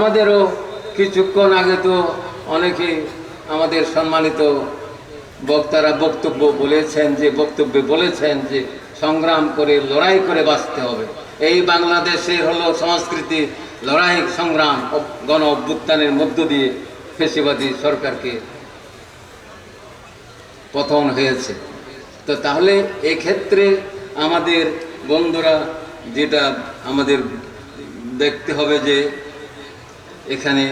আমাদেরও কিছুক্ষণ আগে তো অনেকে আমাদের সম্মানিত বক্তারা বক্তব্য বলেছেন যে, বক্তব্যে বলেছেন যে, সংগ্রাম করে, লড়াই করে বাঁচতে হবে। এই বাংলাদেশের হলো সংস্কৃতি, লড়াই, সংগ্রাম গণ অভ্যুত্থানের মধ্য দিয়ে ফেসিবাদী সরকারকে পতন হয়েছে। তো তাহলে এক্ষেত্রে আমাদের বন্ধুরা যেটা আমাদের দেখতে হবে যে এখানে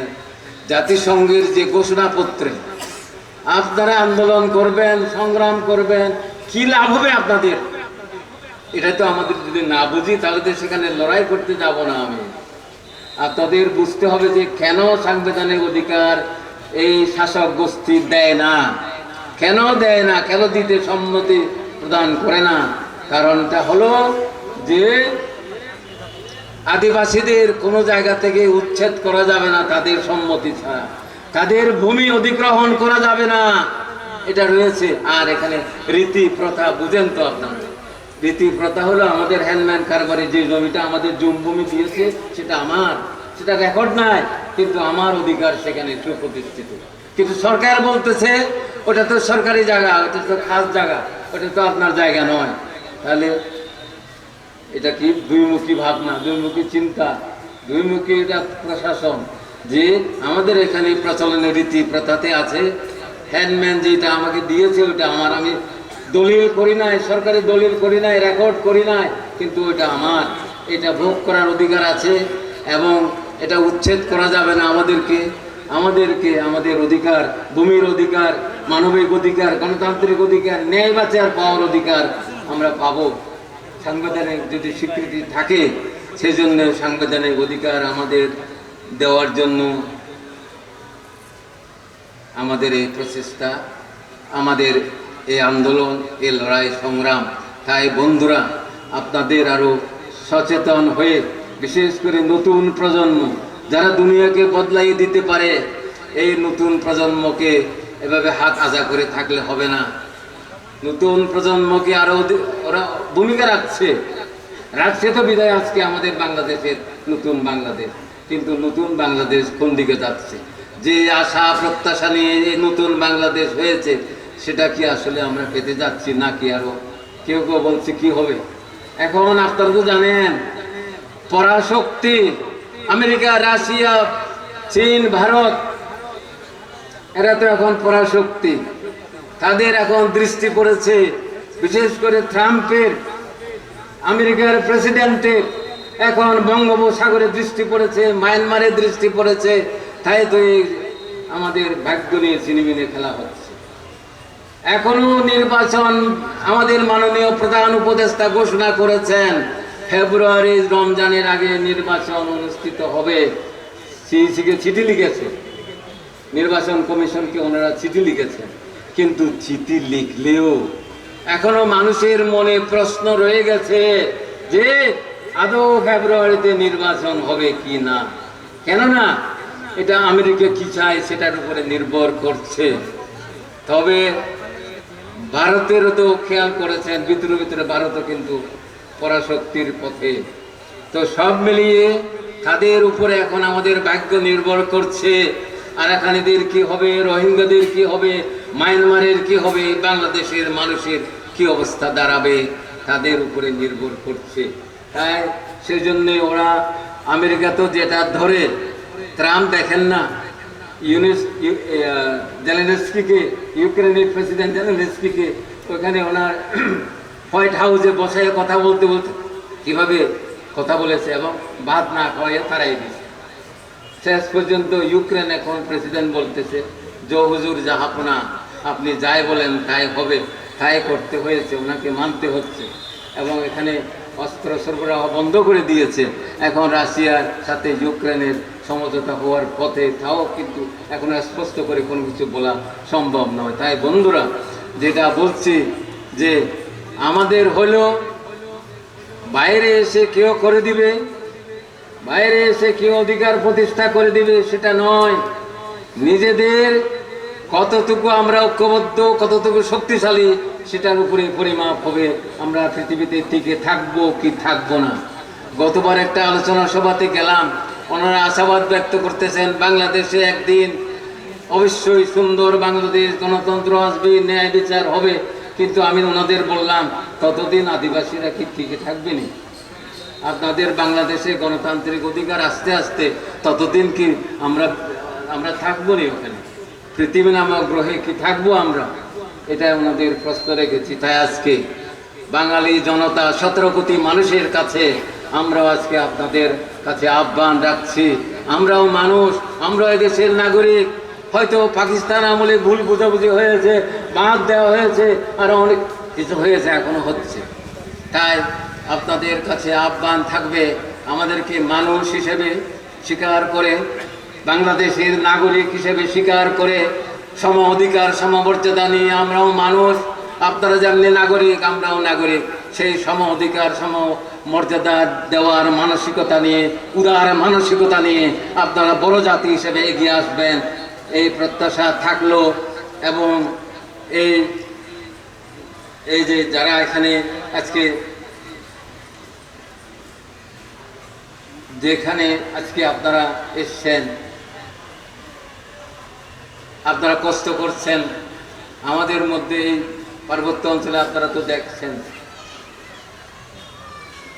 জাতিসংঘের যে ঘোষণাপত্রে আপনারা আন্দোলন করবেন, সংগ্রাম করবেন, কি লাভ হবে আপনাদের? এটা তো আমাদের যদি না বুঝি, তাহলে তো সেখানে লড়াই করতে যাব না আমি। আপনাদের বুঝতে হবে যে কেন সাংবিধানিক অধিকার এই শাসক গোষ্ঠী দেয় না? কেন দেয় না? কেন দিতে সম্মতি প্রদান করে না? কারণটা হলো যে আদিবাসীদের কোনো জায়গা থেকে উচ্ছেদ করা যাবে না, তাদের সম্মতি ছাড়া। তাদের ভূমি অধিগ্রহণ করা যাবে না। এটা রয়েছে। আর এখানে রীতি প্রথা বুঝেন তো আপনারা। রীতি প্রথা হলো আমাদের হ্যান্ডম্যান কারবারে, যে জমিটা আমাদের জুমভূমি দিয়েছে, সেটা আমার। সেটা রেকর্ড নাই, কিন্তু আমার অধিকার সেখানে সুপ্রতিষ্ঠিত। কিন্তু সরকার বলতেছে, ওটা তো সরকারি জায়গা, ওটা তো খাস জায়গা, ওটা তো আপনার জায়গা নয়। তাহলে এটা কি দুইমুখী ভাবনা, দুইমুখী চিন্তা, দুইমুখী এটা প্রশাসন যে আমাদের এখানে প্রচলনের রীতি প্রথাতে আছে হ্যান্ডম্যান যেটা আমাকে দিয়েছে ওটা আমার, আমি দলিল করি নাই সরকারি দলিল করি নাই রেকর্ড করি নাই, কিন্তু ওটা আমার। এটা ভোগ করার অধিকার আছে এবং এটা উচ্ছেদ করা যাবে না আমাদেরকে আমাদেরকে, আমাদের অধিকার, ভূমির অধিকার, মানবিক অধিকার, গণতান্ত্রিক অধিকার, ন্যায় বাঁচার পাওয়ার অধিকার আমরা পাবো। সাংবিধানিক যদি স্বীকৃতি থাকে, সেজন্য সাংবিধানিক অধিকার আমাদের দেওয়ার জন্য আমাদের এই প্রচেষ্টা, আমাদের এই আন্দোলন, এই লড়াই, সংগ্রাম। তাই বন্ধুরা, আপনাদের আরও সচেতন হয়ে, বিশেষ করে নতুন প্রজন্ম, যারা দুনিয়াকে বদলাই দিতে পারে, এই নতুন প্রজন্মকে এভাবে হাত আজা করে থাকলে হবে না। নতুন প্রজন্মকে আরও ওরা ভূমিকা রাখছে। রাখছে তো বিদায় আজকে আমাদের বাংলাদেশের নতুন বাংলাদেশ। কিন্তু নতুন বাংলাদেশ কোন দিকে যাচ্ছে? যে আশা, প্রত্যাশা নিয়ে নতুন বাংলাদেশ হয়েছে, সেটা কি আসলে আমরা পেতে যাচ্ছি নাকি আরও কেউ কেউ বলছে কি হবে? এখন আপনারা তো জানেন, পরাশক্তি, আমেরিকা, রাশিয়া, চীন, ভারত, এরা তো এখন পরাশক্তি। তাদের এখন দৃষ্টি পড়েছে। বিশেষ করে ট্রাম্পের, আমেরিকার প্রেসিডেন্টের এখন বঙ্গোপসাগরে দৃষ্টি পড়েছে, মায়ানমারে দৃষ্টি পড়েছে। তাই তো আমাদের ভাগ্য নিয়ে চিনিমিনে খেলা হচ্ছে। এখনও নির্বাচন আমাদের মাননীয় প্রধান উপদেষ্টা ঘোষণা করেছেন, ফেব্রুয়ারি রমজানের আগে নির্বাচন অনুষ্ঠিত হবে। সিইসিকে চিঠি লিখেছে। নির্বাচন কমিশনকে ওনারা চিঠি লিখেছেন। কিন্তু চিঠি লিখলেও এখনও মানুষের মনে প্রশ্ন রয়ে গেছে যে আদৌ ফেব্রুয়ারিতে নির্বাচন হবে কি না। কেননা এটা আমেরিকা কি চায় সেটার উপরে নির্ভর করছে। তবে ভারতেরও তো খেয়াল করেছেন, ভিতরে ভিতরে ভারতও কিন্তু পরাশক্তির পথে। তো সব মিলিয়ে তাদের উপরে এখন আমাদের ভাগ্য নির্ভর করছে। আরাকানিদের কি হবে, রোহিঙ্গাদের কি হবে মায়ানমারের কি হবে, বাংলাদেশের মানুষের কি অবস্থা দাঁড়াবে, তাদের উপরে নির্ভর করছে। তাই সেজন্য ওরা আমেরিকা তো যেটা ধরে, ট্রাম্প দেখেন না, ইউনিস জেলেনস্কিকে, ইউক্রেনের প্রেসিডেন্ট জেলেনস্কিকে, ওখানে ওনার হোয়াইট হাউসে বসে কথা বলতে বলতে কীভাবে কথা বলেছে এবং ভাত না খাওয়াইয়ে তারাই দিয়েছে। শেষ পর্যন্ত ইউক্রেন এখন প্রেসিডেন্ট বলতেছে জো হুজুর জাহাপনা আপনি যাই বলেন, তাই হবে, তাই করতে হয়েছে, ওনাকে মানতে হচ্ছে। এবং এখানে অস্ত্র সরবরাহ বন্ধ করে দিয়েছে। এখন রাশিয়ার সাথে ইউক্রেনের সমঝোতা হওয়ার পথে তাও কিন্তু এখন স্পষ্ট করে কোনো কিছু বলা সম্ভব নয়। তাই বন্ধুরা, যেটা বলছি যে আমাদের হলো বাইরে এসে কেউ করে দিবে, বাইরে এসে কেউ অধিকার প্রতিষ্ঠা করে দিবে, সেটা নয়। নিজেদের কতটুকু আমরা ঐক্যবদ্ধ, কতটুকু শক্তিশালী, সেটার উপরে পরিমাপ হবে। আমরা পৃথিবীতে টিকে থাকব কি থাকব না। গতবার একটা আলোচনা সভাতে গেলাম। ওনারা আশাবাদ ব্যক্ত করতেছেন, বাংলাদেশে একদিন অবশ্যই সুন্দর বাংলাদেশ, গণতন্ত্র, আসবে, ন্যায় বিচার হবে। কিন্তু আমি ওনাদের বললাম, ততদিন আদিবাসীরা কি টিকে থাকবেনি আপনাদের বাংলাদেশে গণতান্ত্রিক অধিকার আস্তে আস্তে, ততদিন কি আমরা আমরা থাকব নি ওখানে? পৃথিবী নামক গ্রহে কি থাকব আমরা? এটা ওনাদের প্রশ্ন রেখেছি। তাই আজকে বাঙালি জনতা, সতেরো কোটি মানুষের কাছে আমরাও আজকে আপনাদের কাছে আহ্বান রাখছি। আমরাও মানুষ, আমরাও দেশের নাগরিক। হয়তো পাকিস্তান আমলে ভুল বুঝাবুঝি হয়েছে বাঁধ দেওয়া হয়েছে, আর অনেক কিছু হয়েছে, এখনও হচ্ছে। তাই আপনাদের কাছে আহ্বান থাকবে, আমাদেরকে মানুষ হিসেবে স্বীকার করে বাংলাদেশের নাগরিক হিসেবে স্বীকার করে সম অধিকার সমমর্যাদা নিয়ে আমরাও মানুষ। আপনারা যেমনি নাগরিক, আমরাও নাগরিক। সেই সম অধিকার, সম মর্যাদা দেওয়ার মানসিকতা নিয়ে, উদার মানসিকতা নিয়ে আপনারা বড় জাতি হিসেবে এগিয়ে আসবেন। এই প্রত্যাশা থাকল এবং এই এই যে যারা এখানে আজকে যেখানে আজকে আপনারা এসছেন আপনারা কষ্ট করছেন। আমাদের মধ্যে এই পার্বত্য অঞ্চলে আপনারা তো দেখছেন।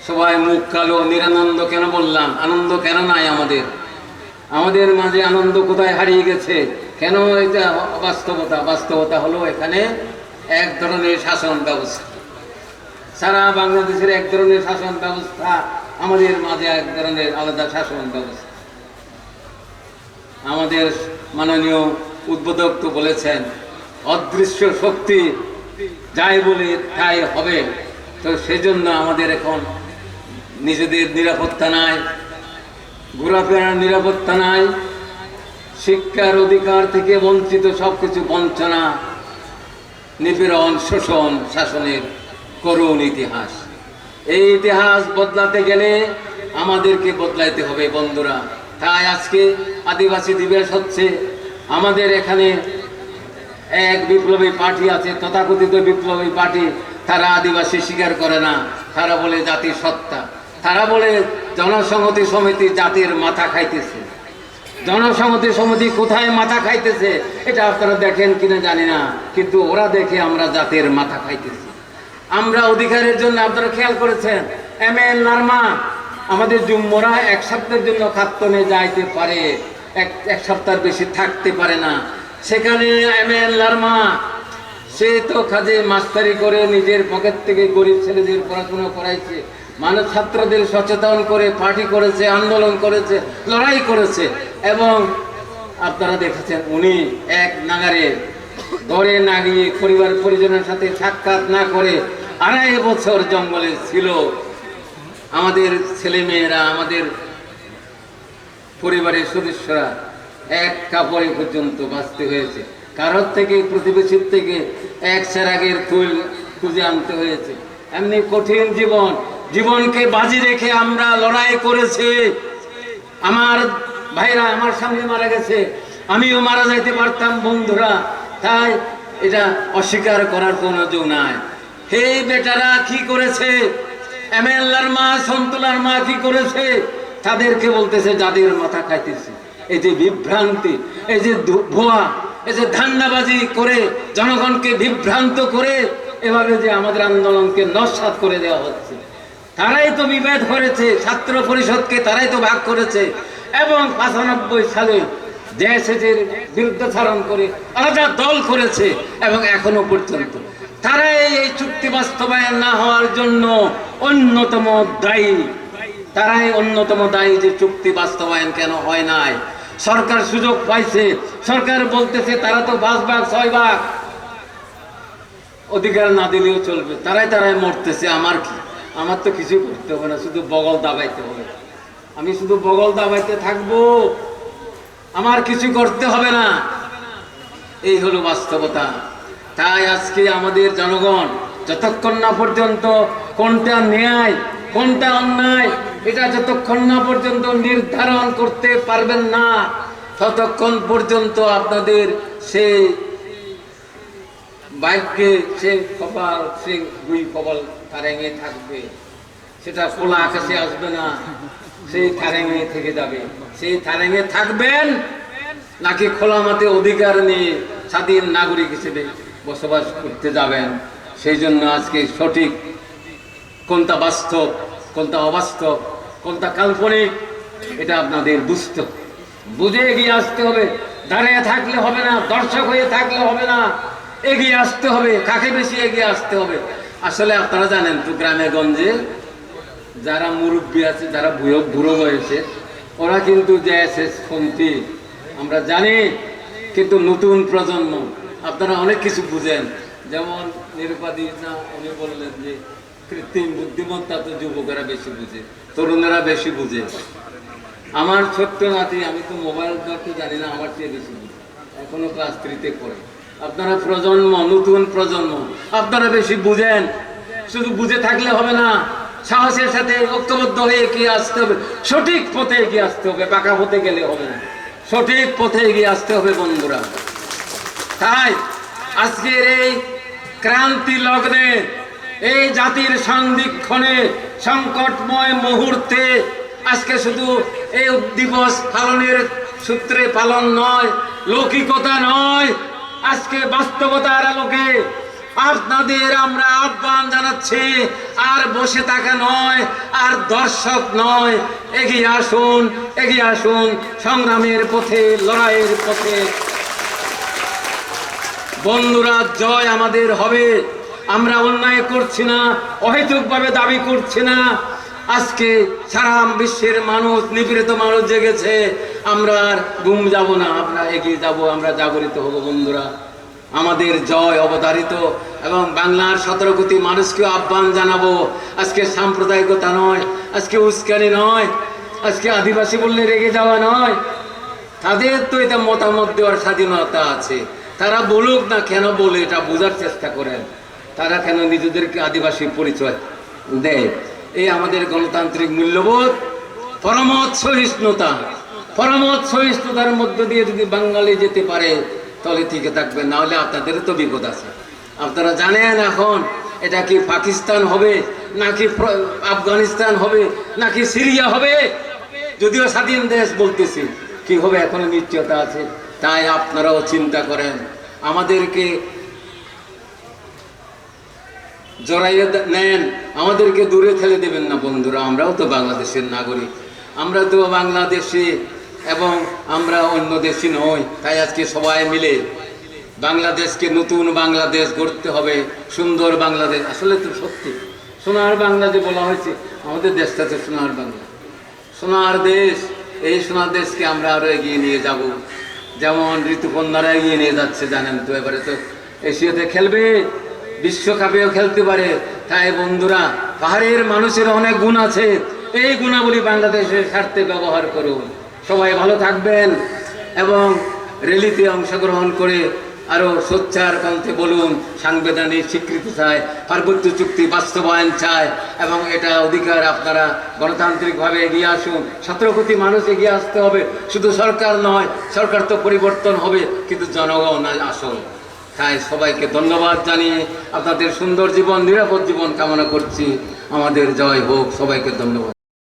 সবাই মুখ কালো, নিরানন্দ কেন বললাম? আনন্দ কেন নাই আমাদের? আমাদের মাঝে আনন্দ কোথায় হারিয়ে গেছে? কেন এটা বাস্তবতা বাস্তবতা হলো এখানে এক ধরনের শাসন ব্যবস্থা। সারা বাংলাদেশের এক ধরনের শাসন ব্যবস্থা, আমাদের মাঝে এক ধরনের আলাদা শাসন ব্যবস্থা। আমাদের মাননীয় উদ্বোধক তো বলেছেন, অদৃশ্য শক্তি যাই বলে তাই হবে। তো সেজন্য আমাদের এখন নিজেদের নিরাপত্তা নাই, ঘোরাফেরার নিরাপত্তা নাই, শিক্ষার অধিকার থেকে বঞ্চিত সব কিছু বঞ্চনা, নিপীড়ন, শোষণ, শাসনের করুণ ইতিহাস। এই ইতিহাস বদলাতে গেলে আমাদেরকে বদলাইতে হবে বন্ধুরা। তাই আজকে আদিবাসী দিবস হচ্ছে। আমাদের এখানে এক বিপ্লবী পার্টি আছে, তথাকথিত বিপ্লবী পার্টি, তারা আদিবাসী স্বীকার করে না, তারা বলে জাতির সত্তা। তারা বলে জনসংহতি সমিতি জাতির মাথা খাইতেছে। জনসংহতি সমিতি কোথায় মাথা খাইতেছে, এটা আপনারা দেখেন কিনা জানি না, কিন্তু ওরা দেখে আমরা জাতির মাথা খাইতেছি। আমরা অধিকারের জন্য, আপনারা খেয়াল করেছেন, এম এল নার্মা, আমাদের জুম্মরা এক সপ্তাহের জন্য খাত্তনে যাইতে পারে। এক এক সপ্তাহের বেশি থাকতে পারে না। সেখানে এম নার্মা সে তো কাজে মাস্তারি করে নিজের পকেট থেকে গরিব ছেলেদের পড়াশোনা করাইছে। মানুষ ছাত্রদের সচেতন করে পার্টি করেছে, আন্দোলন করেছে, লড়াই করেছে এবং আপনারা দেখেছেন উনি এক নাগারে ধরে না গিয়ে পরিবার পরিজনের সাথে সাক্ষাৎ না করে আড়াই বছর জঙ্গলে ছিল। আমাদের ছেলেমেয়েরা, আমাদের পরিবারের সদস্যরা এক কাপড়ে পর্যন্ত বাঁচতে হয়েছে। কারোর থেকে, প্রতিবেশীর থেকে এক সেরাগের ফুল খুঁজে আনতে হয়েছে। এমনি কঠিন জীবন, জীবনকে বাজি রেখে আমরা লড়াই করেছি। আমার ভাইরা আমার সামনে মারা গেছে। আমিও মারা যাইতে পারতাম, বন্ধুরা। তাই এটা অস্বীকার করার কোনো যোগ নাই। হে বেটারা, কি করেছে? এমএলআর মা, সন্তুলার মা কি করেছে? তাদেরকে বলতেছে, যাদের মাথা খাইতেছে। এই যে বিভ্রান্তি, এই যে ভুয়া, এই যে ধান্দাবাজি করে জনগণকে বিভ্রান্ত করে এভাবে যে আমাদের আন্দোলনকে নস্বাত করে দেওয়া হচ্ছে। তারাই তো বিভেদ করেছে, ছাত্র পরিষদকে তারাই তো ভাগ করেছে এবং পঁচানব্বই সালে জেএসএসের বিরুদ্ধাচরণ করে আলাদা দল করেছে এবং এখনও পর্যন্ত। তারাই এই চুক্তি বাস্তবায়ন না হওয়ার জন্য অন্যতম দায়ী। তারাই অন্যতম দায়ী যে চুক্তি বাস্তবায়ন কেন হয় নাই? সরকার সুযোগ পাইছে। সরকার বলতেছে, তারা তো পাঁচ ভাগ, ছয় ভাগ। অধিকার না দিলেও চলবে। তারাই তারাই মরতেছে, আমার কি? আমার তো কিছু করতে হবে না, শুধু বগল দাবাইতে হবে। আমি শুধু বগল দাবাইতে থাকব। আমার কিছু করতে হবে না। এই হলো বাস্তবতা। তাই আজকে আমাদের জনগণ, যতক্ষণ না পর্যন্ত কোনটা ন্যায়, কোনটা অন্যায় এটা যতক্ষণ না পর্যন্ত নির্ধারণ করতে পারবেন না, ততক্ষণ পর্যন্ত আপনাদের সেই বাইককে সে কপাল সে দুই কপাল তারেঙে থাকবে। সেটা খোলা আকাশে আসবে না, সেই থারেঙে থেকে যাবে। সেই থারেঙে থাকবেন, নাকি খোলা মাঠে অধিকার নিয়ে স্বাধীন নাগরিক হিসেবে বসবাস করতে যাবেন? সেই জন্য আজকে সঠিক কোনটা বাস্তব কোনটা অবাস্তব, কোনটা কাল্পনিক, এটা আপনাদের বুঝতে বুঝে এগিয়ে আসতে হবে। দাঁড়িয়ে থাকলে হবে না, দর্শক হয়ে থাকলে হবে না। এগিয়ে আসতে হবে, কাকে বেশি এগিয়ে আসতে হবে? আসলে আপনারা জানেন তো, গ্রামে গঞ্জে যারা মুরব্বী আছে, যারা বুড়ো বুড়ো হয়েছে ওরা কিন্তু যে পন্থী আমরা জানি, কিন্তু নতুন প্রজন্ম, আপনারা অনেক কিছু বুঝেন। যেমন নিরুপাধি না, উনি বললেন যে কৃত্রিম বুদ্ধিমত্তা তো যুবকেরা বেশি বুঝে, তরুণেরা বেশি বুঝে। আমার ছোট্ট নাতি, আমি তো মোবাইল ধরতে জানি না, আমার চেয়ে বেশি বুঝে। এখনও ক্লাস থ্রিতে পড়ে। আপনারা প্রজন্ম, নতুন প্রজন্ম, আপনারা বেশি বুঝেন। শুধু বুঝে থাকলে হবে না, সাহসের সাথে ঐক্যবদ্ধ হয়ে এগিয়ে আসতে হবে। সঠিক পথে এগিয়ে আসতে হবে, পাকা পথে গেলে হবে না। সঠিক পথে এগিয়ে আসতে হবে, বন্ধুরা। তাই আজকের এই ক্রান্তি লগ্নে এই জাতির সন্ধিক্ষণে সংকটময় মুহূর্তে আজকে শুধু এই দিবস পালনের সূত্রে পালন নয়, লৌকিকতা নয়, আজকে বাস্তবতার আলোকে আপনাদের আমরা আহ্বান জানাচ্ছি, আর বসে থাকা নয়, আর দর্শক নয়, এগিয়ে আসুন এগিয়ে আসুন সংগ্রামের পথে, লড়াইয়ের পথে। বন্ধুরা, জয় আমাদের হবে। আমরা অন্যায় করছি না, অহেতুকভাবে দাবি করছি না। আজকে সারা বিশ্বের মানুষ, নিপীড়িত মানুষ জেগেছে। আমরা আর গুম যাব না, আমরা এগিয়ে যাব, আমরা জাগরিত হব বন্ধুরা। আমাদের জয় অবতারিত এবং বাংলার সতেরো কোটি মানুষকে আহ্বান জানাব। আজকে সাম্প্রদায়িকতা নয়, আজকে উস্কানি নয়, আজকে আদিবাসী বললে রেগে যাওয়া নয়। তাদের তো এটা মতামত দেওয়ার স্বাধীনতা আছে। তারা বলুক না কেন বলে, এটা বোঝার চেষ্টা করেন। তারা কেন নিজেদেরকে আদিবাসী পরিচয় দেয়? এই আমাদের গণতান্ত্রিক মূল্যবোধ পরমত সহিষ্ণুতা পরমত সহিষ্ণুতার মধ্য দিয়ে যদি বাঙালি যেতে পারে, তাহলে টিকে থাকবে, না হলে আপনাদের তো বিপদ আছে। আপনারা জানেন এখন এটা কি পাকিস্তান হবে, নাকি আফগানিস্তান হবে, নাকি সিরিয়া হবে? যদিও স্বাধীন দেশ বলতেছি, কি হবে এখনও নিশ্চয়তা আছে, তাই আপনারাও চিন্তা করেন। আমাদেরকে জড়াইয়ে নেন, আমাদেরকে দূরে ঠেলে দেবেন না বন্ধুরা, আমরাও তো বাংলাদেশের নাগরিক। আমরা তো বাংলাদেশি এবং আমরা অন্য দেশি নই, তাই আজকে সবাই মিলে বাংলাদেশকে নতুন বাংলাদেশ গড়তে হবে, সুন্দর বাংলাদেশ। আসলে তো সত্যি, সোনার বাংলা যে বলা হয়েছে, আমাদের দেশটা তো সোনার বাংলা। সোনার দেশ, এই সোনার দেশকে আমরা আরও এগিয়ে নিয়ে যাব। যেমন ঋতুকন্যারা এগিয়ে নিয়ে যাচ্ছে, জানেন তো, এবারে তো এশিয়াতে খেলবে। বিশ্বকাপেও খেলতে পারে। তাই বন্ধুরা, পাহাড়ের মানুষের অনেক গুণ আছে। এই গুণাবলী বাংলাদেশের স্বার্থে ব্যবহার করুন। সবাই ভালো থাকবেন এবং র্যালিতে অংশগ্রহণ করে আরও সোচ্চার কণ্ঠে বলুন, সাংবিধানিক স্বীকৃতি চায় পার্বত্য চুক্তি বাস্তবায়ন চায় এবং এটা অধিকার আপনারা গণতান্ত্রিকভাবে এগিয়ে আসুন। সতেরো কোটি মানুষ এগিয়ে আসতে হবে। শুধু সরকার নয়, সরকার তো পরিবর্তন হবে, কিন্তু জনগণ আসল তাই সবাইকে ধন্যবাদ জানিয়ে আপনাদের সুন্দর জীবন, নিরাপদ জীবন কামনা করছি। আমাদের জয় হোক, সবাইকে ধন্যবাদ।